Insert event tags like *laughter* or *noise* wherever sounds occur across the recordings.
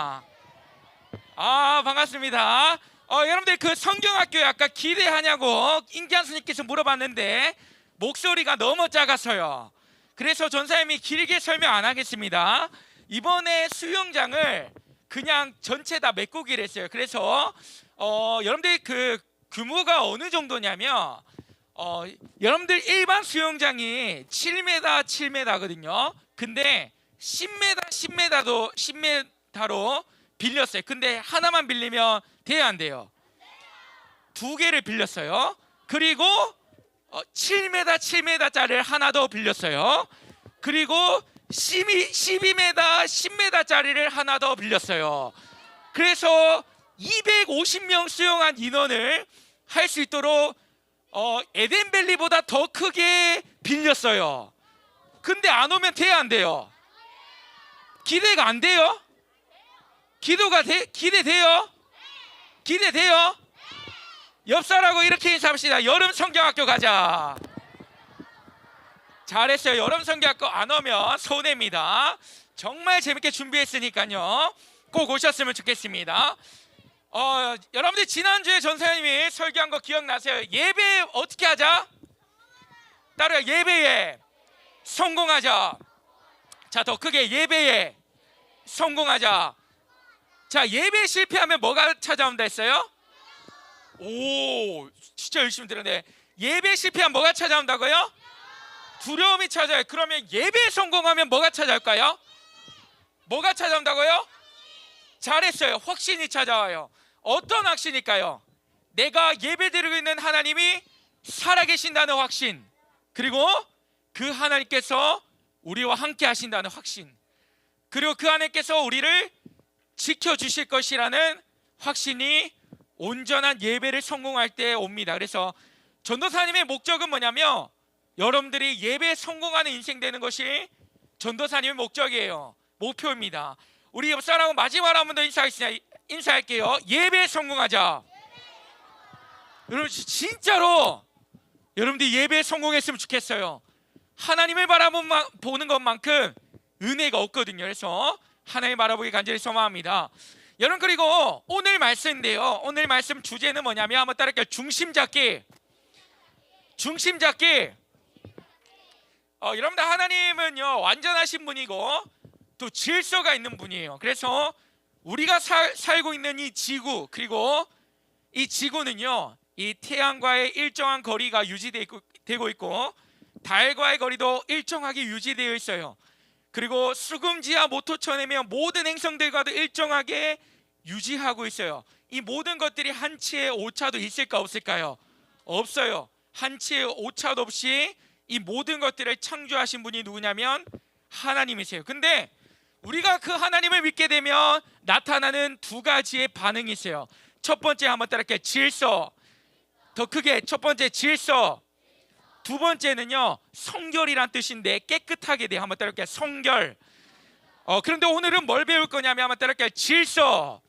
반갑습니다. 아 반갑습니다. 어, 여러분들 그 성경학교에 아까 기대하냐고 인기한 스님께서 물어봤는데 목소리가 너무 작아서요. 그래서 전사님이 길게 설명 안 하겠습니다. 이번에 수영장을 그냥 전체 다 메꾸기로 했어요. 그래서 어, 여러분들 그 규모가 어느 정도냐면 어, 여러분들 일반 수영장이 7m 7m거든요. 근데 10m 10m도 10m 로 빌렸어요. 근데 하나만 빌리면 돼야 안 돼요. 두 개를 빌렸어요. 그리고 어, 7m 7m짜리를 하나 더 빌렸어요. 그리고 12, 12m 10m짜리를 하나 더 빌렸어요. 그래서 250명 수용한 인원을 할 수 있도록 어, 에덴밸리보다 더 크게 빌렸어요. 근데 안 오면 돼야 안 돼요. 기대가 안 돼요? 기도가 돼? 기대돼요? 기대돼요? 옆사라고 이렇게 인사합시다. 여름 성경학교 가자. 잘했어요. 여름 성경학교 안 오면 손해입니다. 정말 재밌게 준비했으니까요. 꼭 오셨으면 좋겠습니다. 어, 여러분들 지난주에 전사님이 설교한 거 기억나세요? 예배 어떻게 하자? 따라요. 예배에 성공하자. 자, 더 크게 예배에 성공하자. 자, 예배 실패하면 뭐가 찾아온다 했어요? 오, 진짜 열심히 들었네. 예배 실패하면 뭐가 찾아온다고요? 두려움이 찾아요. 그러면 예배 성공하면 뭐가 찾아올까요? 뭐가 찾아온다고요? 잘했어요. 확신이 찾아와요. 어떤 확신일까요? 내가 예배드리고 있는 하나님이 살아계신다는 확신. 그리고 그 하나님께서 우리와 함께 하신다는 확신. 그리고 그 하나님께서 우리를 지켜주실 것이라는 확신이 온전한 예배를 성공할 때 옵니다. 그래서 전도사님의 목적은 뭐냐면 여러분들이 예배에 성공하는 인생 되는 것이 전도사님의 목적이에요. 목표입니다. 우리 옆 사람하고 마지막으로 한 번 더. 인사할게요. 예배에 성공하자. 여러분 진짜로 여러분들이 예배에 성공했으면 좋겠어요. 하나님을 바라보는 것만큼 은혜가 없거든요. 그래서 하나님 바라보기 간절히 소망합니다. 여러분 그리고 오늘 말씀인데요. 오늘 말씀 주제는 뭐냐면 한번 따라 할게요. 중심 잡기. 중심 잡기. 어, 여러분들 하나님은요 완전하신 분이고 또 질서가 있는 분이에요. 그래서 우리가 살, 살고 있는 이 지구 그리고 이 지구는요 이 태양과의 일정한 거리가 유지되고 있고 달과의 거리도 일정하게 유지되어 있어요. 그리고 수금지와 모토천이며 모든 행성들과도 일정하게 유지하고 있어요. 이 모든 것들이 한치의 오차도 있을까 없을까요? 없어요. 한치의 오차도 없이 이 모든 것들을 창조하신 분이 누구냐면 하나님이세요. 근데 우리가 그 하나님을 믿게 되면 나타나는 두 가지의 반응이 있어요. 첫 번째 한번 따라할게요. 질서. 더 크게 첫 번째 질서. 두 번째는요 성결이란 뜻인데 깨끗하게 돼 한번 따라할게요. 성결. 어 그런데 오늘은 뭘 배울 거냐면 한번 따라할게요. 질서.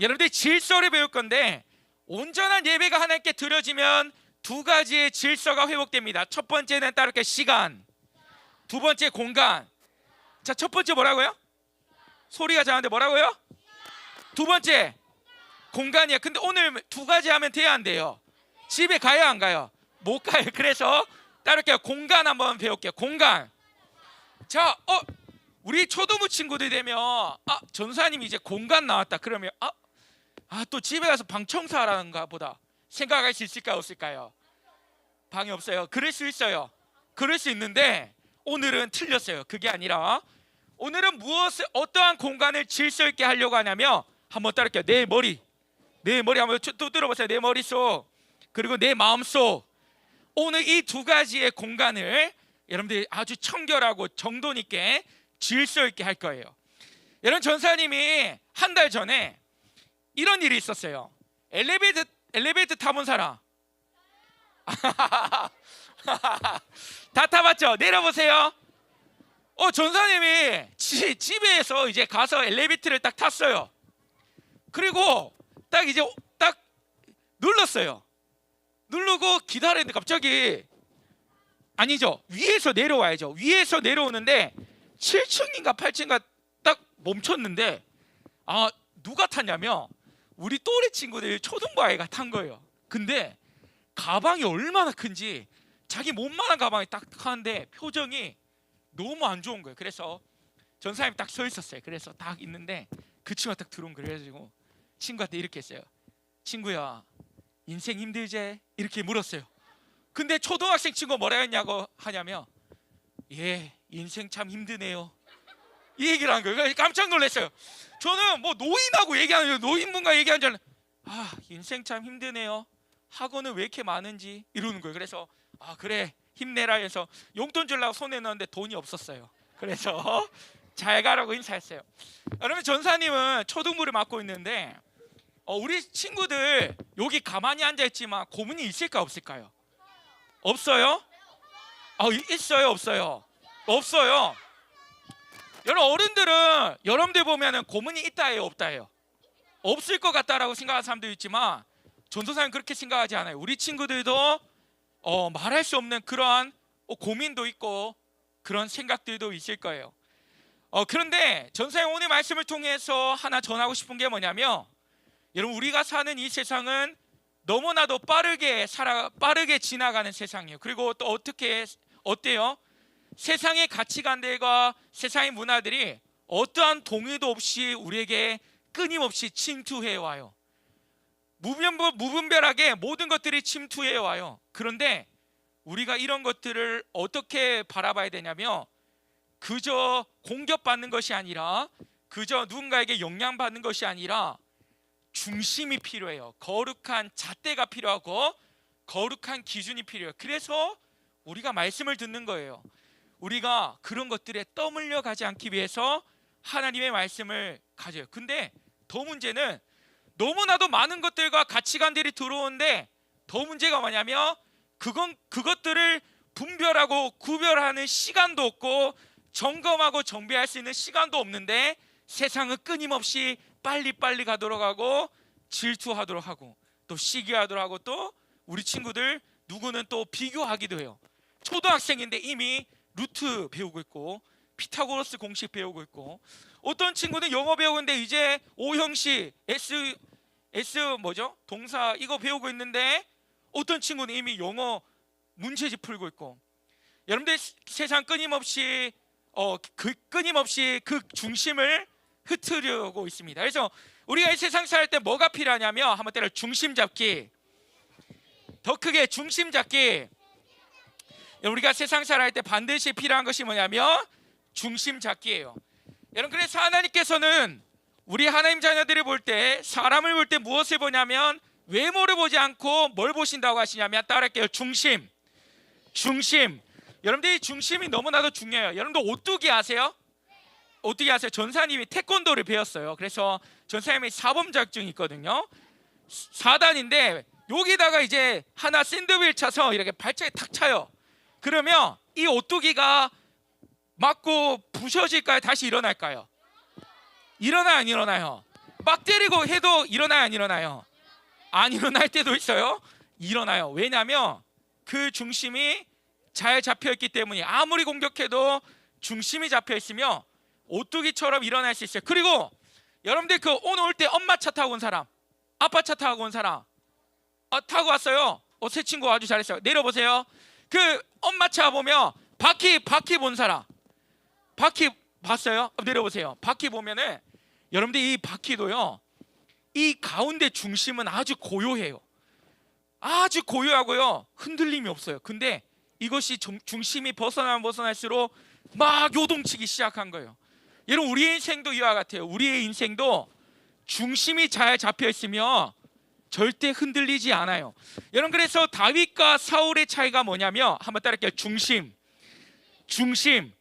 여러분들 질서를 배울 건데 온전한 예배가 하나님께 드려지면 두 가지의 질서가 회복됩니다. 첫 번째는 따라할게요. 시간. 두 번째 공간. 자 첫 번째 뭐라고요? 소리가 작은데 뭐라고요? 두 번째 공간이야 근데 오늘 두 가지 하면 돼야 안 돼요? 집에 가야 안 가요 못 가요. 그래서 따를게요. 공간 한번 배울게요. 공간. 자, 어, 우리 초등부 친구들 되면 아 전사님 이제 공간 나왔다. 그러면 아, 아 또 집에 가서 방 청소하라는가 보다 생각할 수 있을까 없을까요? 방이 없어요. 그럴 수 있어요. 그럴 수 있는데 오늘은 틀렸어요. 그게 아니라 오늘은 무엇을 어떠한 공간을 질서 있게 하려고 하냐면 한번 따를게요. 내 머리, 내 머리 한번 또 들어보세요. 내 머릿속 그리고 내 마음속 오늘 이 두 가지의 공간을 여러분들이 아주 청결하고 정돈 있게 질서 있게 할 거예요. 여러분 전사님이 한 달 전에 이런 일이 있었어요. 엘리베이터 엘리베이터 타본 사람 *laughs* 다 타봤죠? 내려보세요. 어 전사님이 지, 집에서 이제 가서 엘리베이터를 딱 탔어요. 그리고 딱 이제 딱 눌렀어요. 누르고 기다리는데 갑자기 아니죠 위에서 내려와야죠 위에서 내려오는데 7층인가 8층인가 딱 멈췄는데 아 누가 탔냐면 우리 또래 친구들 초등부 아이가 탄 거예요. 근데 가방이 얼마나 큰지 자기 몸만한 가방이 딱 하는데 표정이 너무 안 좋은 거예요. 그래서 전사님이 딱 서 있었어요. 그래서 딱 있는데 그 친구가 딱 들어온 거예요. 그래가지고 친구한테 이렇게 했어요. 친구야 인생 힘들제 이렇게 물었어요. 근데 초등학생 친구가 뭐라 했냐고 하냐면 예 인생 참 힘드네요. 이 얘기를 한 거예요. 그래서 깜짝 놀랐어요. 저는 뭐 노인하고 얘기하는 줄 노인분과 얘기하는 줄아 인생 참 힘드네요. 학원은 왜 이렇게 많은지 이러는 거예요. 그래서 아 그래 힘내라 해서 용돈 주려고 손에 넣었는데 돈이 없었어요. 그래서 *laughs* 잘 가라고 인사했어요. 여러분 전사님은 초등부를 맡고 있는데 어, 우리 친구들 여기 가만히 앉아 있지만 고민이 있을까 없을까요? 없어요? 아 있어요 없어요? 없어요. 여러분 어른들은 여러분들 보면은 고민이 있다예요 없다예요? 없을 것 같다라고 생각하는 사람도 있지만 전도사는 그렇게 생각하지 않아요. 우리 친구들도 어, 말할 수 없는 그러한 어, 고민도 있고 그런 생각들도 있을 거예요. 어, 그런데 전사님 오늘 말씀을 통해서 하나 전하고 싶은 게 뭐냐면 여러분 우리가 사는 이 세상은 너무나도 빠르게 살아 빠르게 지나가는 세상이에요. 그리고 또 어떻게 어때요? 세상의 가치관들과 세상의 문화들이 어떠한 동의도 없이 우리에게 끊임없이 침투해 와요. 무분별, 무분별하게 모든 것들이 침투해 와요. 그런데 우리가 이런 것들을 어떻게 바라봐야 되냐면 그저 공격받는 것이 아니라 그저 누군가에게 영향받는 것이 아니라 중심이 필요해요. 거룩한 잣대가 필요하고 거룩한 기준이 필요해요. 그래서 우리가 말씀을 듣는 거예요. 우리가 그런 것들에 떠밀려 가지 않기 위해서 하나님의 말씀을 가져요. 근데 더 문제는 너무나도 많은 것들과 가치관들이 들어오는데 더 문제가 뭐냐면 그건 그것들을 분별하고 구별하는 시간도 없고 점검하고 정비할 수 있는 시간도 없는데 세상은 끊임없이 빨리빨리 가도록 하고 질투하도록 하고 또 시기하도록 하고 또 우리 친구들 누구는 또 비교하기도 해요. 초등학생인데 이미 루트 배우고 있고 피타고라스 공식 배우고 있고 어떤 친구는 영어 배우는데 이제 오형식 S S 뭐죠? 동사 이거 배우고 있는데 어떤 친구는 이미 영어 문제집 풀고 있고 여러분들 시- 세상 끊임없이 어, 그 끊임없이 그 중심을 흐트려고 있습니다. 그래서 우리가 이 세상 살 때 뭐가 필요하냐면 한번 때려 중심 잡기. 더 크게 중심 잡기. 우리가 세상 살아갈 때 반드시 필요한 것이 뭐냐면 중심 잡기예요. 여러분 그래서 하나님께서는 우리 하나님 자녀들을 볼때 사람을 볼 때 무엇을 보냐면 외모를 보지 않고 뭘 보신다고 하시냐면 따라할게요. 중심. 중심. 여러분들 이 중심이 너무나도 중요해요. 여러분들 오뚜기 아세요? 오뚜기 아세요? 전사님이 태권도를 배웠어요. 그래서 전사님이 사범 자격증이 있거든요. 4단인데 여기다가 이제 하나 샌드윌 차서 이렇게 발차기 탁 차요. 그러면 이 오뚜기가 맞고 부셔질까요? 다시 일어날까요? 일어나요, 안 일어나요? 막 때리고 해도 일어나요, 안 일어나요? 안 일어날 때도 있어요. 일어나요. 왜냐하면 그 중심이 잘 잡혀 있기 때문에 아무리 공격해도 중심이 잡혀 있으며 오뚜기처럼 일어날 수 있어요. 그리고 여러분들 그 오늘 올 때 엄마 차 타고 온 사람, 아빠 차 타고 온 사람, 아, 타고 왔어요. 어, 새 친구 아주 잘했어요. 내려보세요. 그 엄마 차 보면 바퀴 바퀴 본 사람, 바퀴 봤어요? 어, 내려보세요. 바퀴 보면은 여러분들 이 바퀴도요. 이 가운데 중심은 아주 고요해요. 아주 고요하고요. 흔들림이 없어요. 근데 이것이 중, 중심이 벗어나면 벗어날수록 막 요동치기 시작한 거예요. 여러분 우리의 인생도 이와 같아요. 우리의 인생도 중심이 잘 잡혀 있으면 절대 흔들리지 않아요. 여러분 그래서 다윗과 사울의 차이가 뭐냐면 한번 따라할게요. 중심. 중심.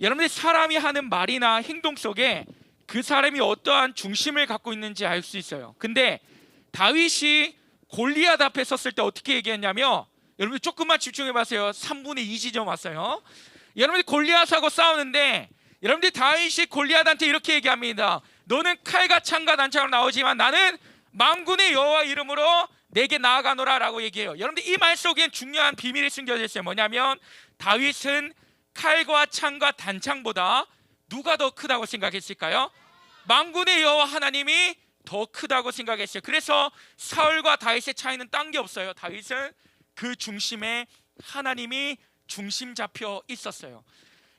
여러분들 사람이 하는 말이나 행동 속에 그 사람이 어떠한 중심을 갖고 있는지 알 수 있어요. 근데 다윗이 골리앗 앞에 섰을 때 어떻게 얘기했냐면 여러분 조금만 집중해 보세요. 3분의 2 지점 왔어요. 여러분들 골리앗하고 싸우는데 여러분들 다윗이 골리앗한테 이렇게 얘기합니다. 너는 칼과 창과 단창으로 나오지만 나는 만군의 여호와 이름으로 내게 나아가노라라고 얘기해요. 여러분들 이 말 속엔 중요한 비밀이 숨겨져 있어요. 뭐냐면 다윗은 칼과 창과 단창보다 누가 더 크다고 생각했을까요? 망군의 여호와 하나님이 더 크다고 생각했어요. 그래서 사울과 다윗의 차이는 딴 게 없어요. 다윗은 그 중심에 하나님이 중심 잡혀 있었어요.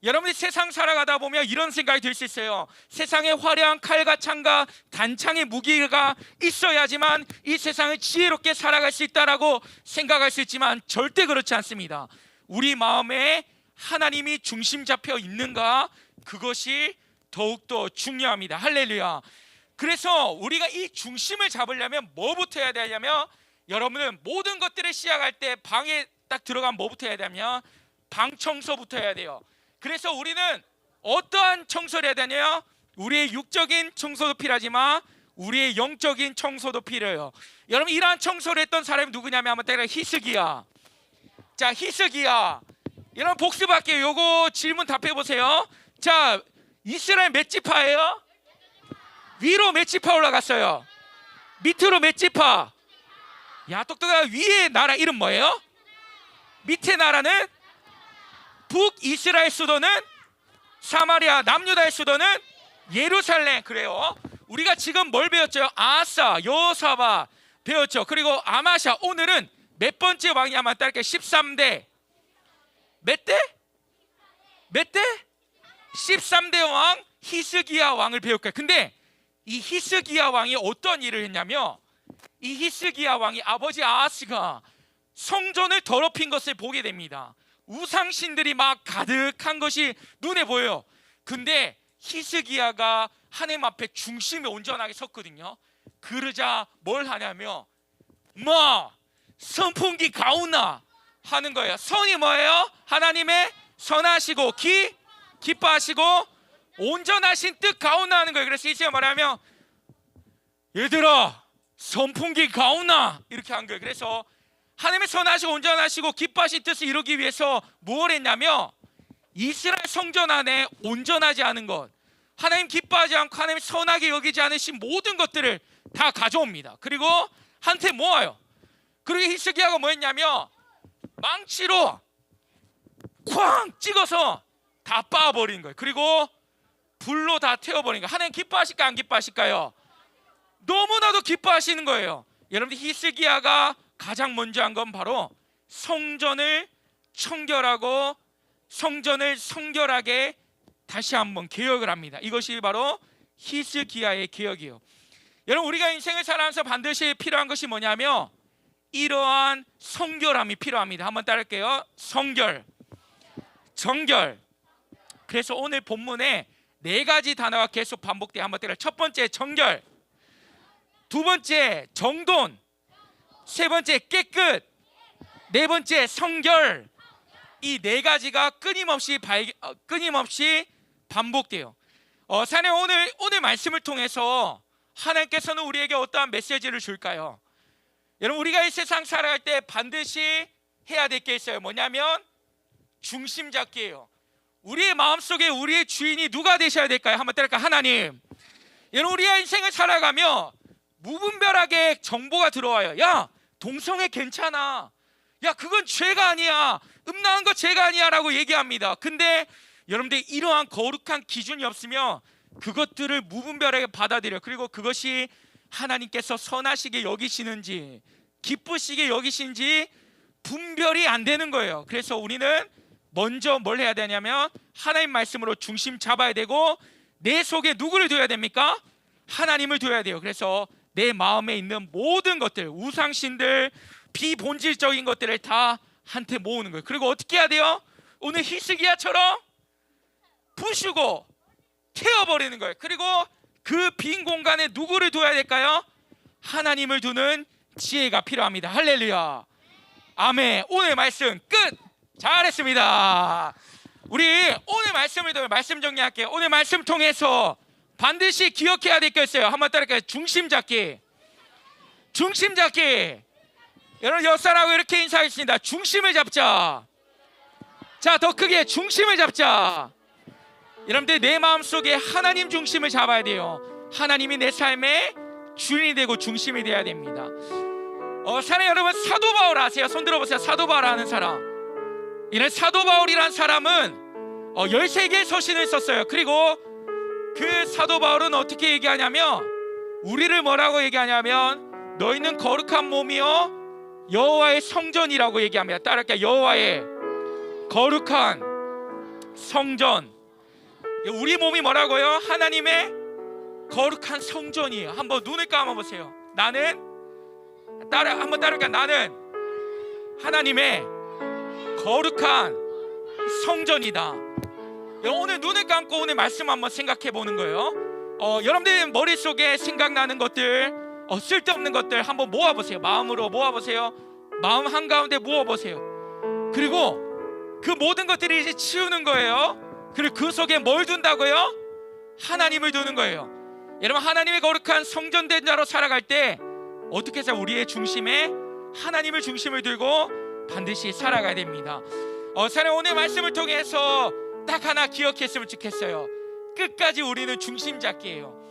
여러분이 세상 살아가다 보면 이런 생각이 들 수 있어요. 세상에 화려한 칼과 창과 단창의 무기가 있어야지만 이 세상을 지혜롭게 살아갈 수 있다라고 생각할 수 있지만 절대 그렇지 않습니다. 우리 마음에 하나님이 중심 잡혀 있는가 그것이 더욱더 중요합니다. 할렐루야. 그래서 우리가 이 중심을 잡으려면 뭐부터 해야 되냐면 여러분은 모든 것들을 시작할 때 방에 딱 들어가면 뭐부터 해야 되냐면 방 청소부터 해야 돼요. 그래서 우리는 어떠한 청소를 해야 되냐? 우리의 육적인 청소도 필요하지만 우리의 영적인 청소도 필요해요. 여러분 이러한 청소를 했던 사람이 누구냐면 한번 때려 히스기야. 자 히스기야. 여러분 복습할게요. 요거 질문 답해 보세요. 자 이스라엘 몇 지파예요? 위로 몇 지파 올라갔어요? 밑으로 몇 지파? 야 똑똑아 위에 나라 이름 뭐예요? 밑에 나라는 북이스라엘 수도는 사마리아 남유다의 수도는 예루살렘 그래요. 우리가 지금 뭘 배웠죠? 아사, 요사바 배웠죠. 그리고 아마샤 오늘은 몇 번째 왕이야만 딸게 13대 몇 대? 몇 대? 13대 왕 히스기야 왕을 배울 거예요. 근데 이 히스기야 왕이 어떤 일을 했냐면 이 히스기야 왕이 아버지 아하스가 성전을 더럽힌 것을 보게 됩니다. 우상신들이 막 가득한 것이 눈에 보여요. 근데 히스기야가 하나님 앞에 중심에 온전하게 섰거든요. 그러자 뭘 하냐면 뭐 선풍기 가오나 하는 거예요. 선이 뭐예요? 하나님의 선하시고 기 기뻐하시고 온전하신 뜻 가오나 하는 거예요. 그래서 이제 말하면 얘들아 선풍기 가오나 이렇게 한 거예요. 그래서 하나님의 선하시고 온전하시고 기뻐하신 뜻을 이루기 위해서 무엇을 했냐면 이스라엘 성전 안에 온전하지 않은 것 하나님 기뻐하지 않고 하나님 선하게 여기지 않으신 모든 것들을 다 가져옵니다. 그리고 한테 모아요. 그리고 히스기야가 뭐 했냐면 망치로 쾅 찍어서 다 빻아버리는 거예요. 그리고 불로 다 태워버리는 거예요. 하나님 기뻐하실까 안 기뻐하실까요? 너무나도 기뻐하시는 거예요. 여러분들 히스기야가 가장 먼저 한 건 바로 성전을 청결하고 성전을 성결하게 다시 한번 개혁을 합니다. 이것이 바로 히스기야의 개혁이요. 여러분 우리가 인생을 살아가면서 반드시 필요한 것이 뭐냐면 이러한 성결함이 필요합니다. 한번 따를게요. 성결, 정결. 그래서 오늘 본문에 네 가지 단어가 계속 반복돼요. 한번 때려. 첫 번째 정결, 두 번째 정돈, 세 번째 깨끗, 네 번째 성결. 이 네 가지가 끊임없이 발, 어, 끊임없이 반복돼요. 어, 사내 오늘 오늘 말씀을 통해서 하나님께서는 우리에게 어떠한 메시지를 줄까요? 여러분 우리가 이 세상 살아갈 때 반드시 해야 될 게 있어요. 뭐냐면 중심 잡기예요. 우리의 마음속에 우리의 주인이 누가 되셔야 될까요? 한번 때릴까 하나님. 여러분 우리의 인생을 살아가며 무분별하게 정보가 들어와요. 야 동성애 괜찮아. 야 그건 죄가 아니야. 음란한 거 죄가 아니야 라고 얘기합니다. 근데 여러분들 이러한 거룩한 기준이 없으면 그것들을 무분별하게 받아들여. 그리고 그것이 하나님께서 선하시게 여기시는지 기쁘시게 여기신지 분별이 안 되는 거예요. 그래서 우리는 먼저 뭘 해야 되냐면 하나님 말씀으로 중심 잡아야 되고 내 속에 누구를 둬야 됩니까? 하나님을 둬야 돼요. 그래서 내 마음에 있는 모든 것들, 우상신들, 비본질적인 것들을 다 한테 모으는 거예요. 그리고 어떻게 해야 돼요? 오늘 히스기야처럼 부수고 태워버리는 거예요. 그리고 그 빈 공간에 누구를 둬야 될까요? 하나님을 두는 지혜가 필요합니다. 할렐루야. 아멘. 오늘 말씀 끝. 잘했습니다. 우리 오늘 말씀을 더 말씀 정리할게요. 오늘 말씀 통해서 반드시 기억해야 있어요. 한번 따라할까요? 중심 잡기. 중심 잡기. 여러분 옆사람하고 이렇게 인사하겠습니다. 중심을 잡자. 자, 더 크게 중심을 잡자. 여러분들 내 마음속에 하나님 중심을 잡아야 돼요. 하나님이 내 삶의 주인이 되고 중심이 돼야 됩니다. 어, 사랑 여러분 사도 바울 아세요? 손 들어보세요. 사도 바울 아는 사람. 이는 사도 바울이란 사람은 어, 13개의 서신을 썼어요. 그리고 그 사도 바울은 어떻게 얘기하냐면 우리를 뭐라고 얘기하냐면 너희는 거룩한 몸이요 여호와의 성전이라고 얘기합니다. 따라할게요. 여호와의 거룩한 성전. 우리 몸이 뭐라고요? 하나님의 거룩한 성전이에요. 한번 눈을 감아 보세요. 나는 따라 한번 따라할게요. 나는 하나님의 거룩한 성전이다. 오늘 눈을 감고 오늘 말씀 한번 생각해 보는 거예요. 어, 여러분들 머릿속에 생각나는 것들, 어, 쓸데없는 것들 한번 모아 보세요. 마음으로 모아 보세요. 마음 한가운데 모아 보세요. 그리고 그 모든 것들이 이제 치우는 거예요. 그리고 그 속에 뭘 둔다고요? 하나님을 두는 거예요. 여러분 하나님의 거룩한 성전된 자로 살아갈 때 어떻게 해서 우리의 중심에 하나님을 중심을 들고 반드시 살아가야 됩니다. 어, 사랑 오늘 말씀을 통해서 딱 하나 기억했으면 좋겠어요. 끝까지 우리는 중심 잡기예요.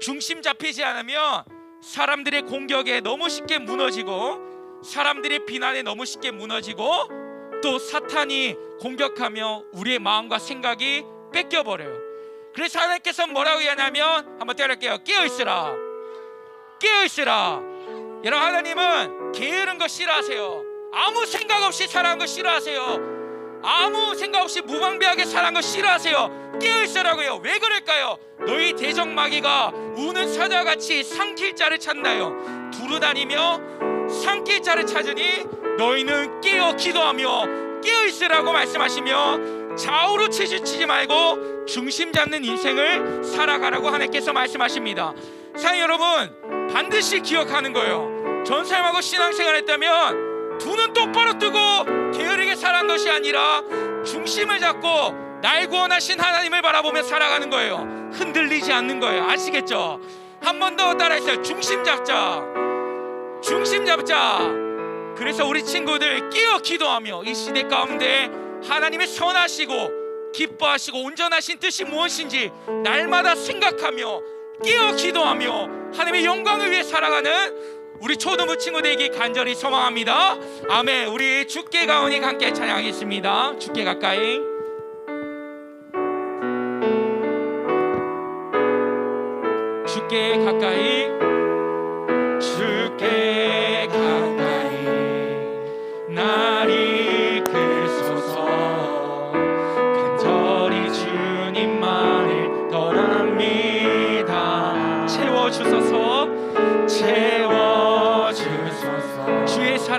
중심 잡히지 않으면 사람들의 공격에 너무 쉽게 무너지고 사람들의 비난에 너무 쉽게 무너지고 또 사탄이 공격하며 우리의 마음과 생각이 뺏겨 버려요. 그래서 하나님께서 뭐라고 하냐면 한번 때릴게요. 깨어 있으라. 깨어 있으라. 여러분 하나님은 게으른 거 싫어하세요. 아무 생각 없이 살아가는 거 싫어하세요. 아무 생각 없이 무방비하게 살아가는 거 싫어하세요. 깨어 있으라고요. 왜 그럴까요? 너희 대적마귀가 우는 사자같이 삼킬 자를 찾나요? 두루다니며 삼킬 자를 찾으니 너희는 깨어 기도하며 깨어 있으라고 말씀하시며 좌우로 치주치지 말고 중심 잡는 인생을 살아가라고 하나님께서 말씀하십니다. 사랑 여러분 반드시 기억하는 거예요. 전사님하고 신앙생활 했다면 두 눈 똑바로 뜨고 게으르게 살아간 것이 아니라 중심을 잡고 날 구원하신 하나님을 바라보며 살아가는 거예요. 흔들리지 않는 거예요. 아시겠죠? 한 번 더 따라했어요. 중심 잡자. 중심 잡자. 그래서 우리 친구들 끼어 기도하며 이 시대 가운데 하나님의 선하시고 기뻐하시고 온전하신 뜻이 무엇인지 날마다 생각하며 끼어 기도하며 하나님의 영광을 위해 살아가는 우리 초등부 친구들에게 간절히 소망합니다. 아멘. 우리 주께 가오니 함께 찬양하겠습니다. 주께 가까이. 주께 가까이. 주께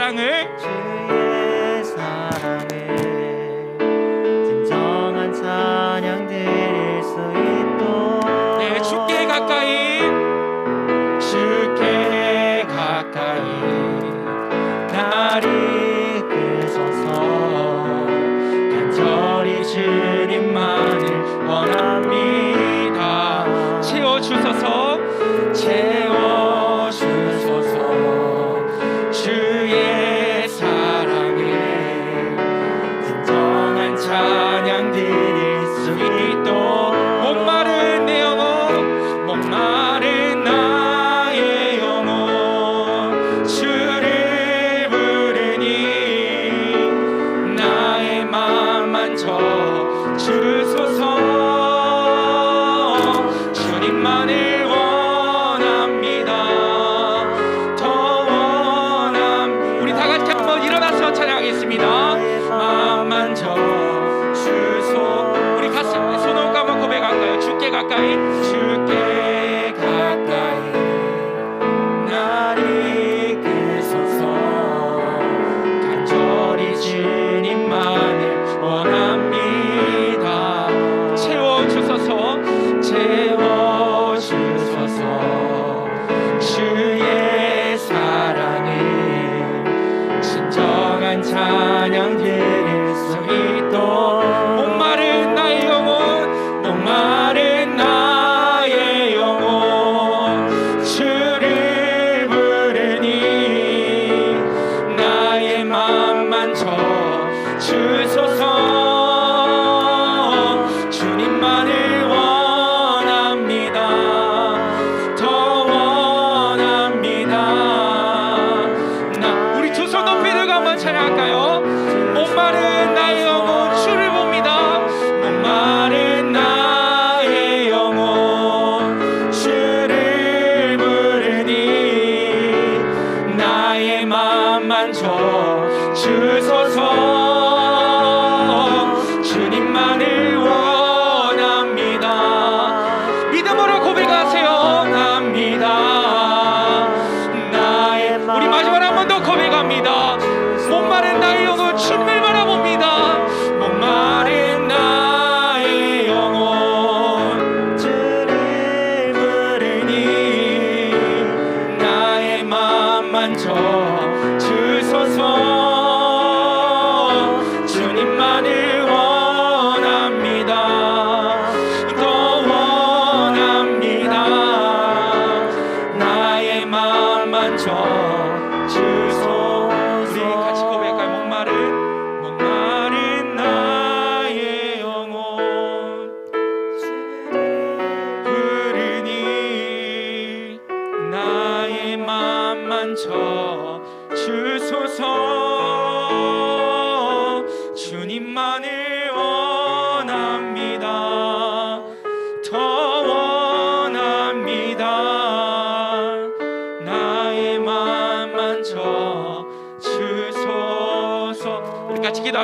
사랑을 일어나서 찬양하겠습니다. 맘 만져 주소. 우리 가슴 손을 감아 고백할까요? 주께 가까이. 주께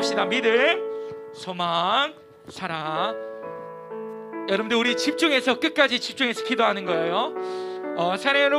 기도합시다. 믿음, 소망, 사랑. 여러분들 우리 집중해서 끝까지 집중해서 기도하는 거예요. 어, 사랑 여러분.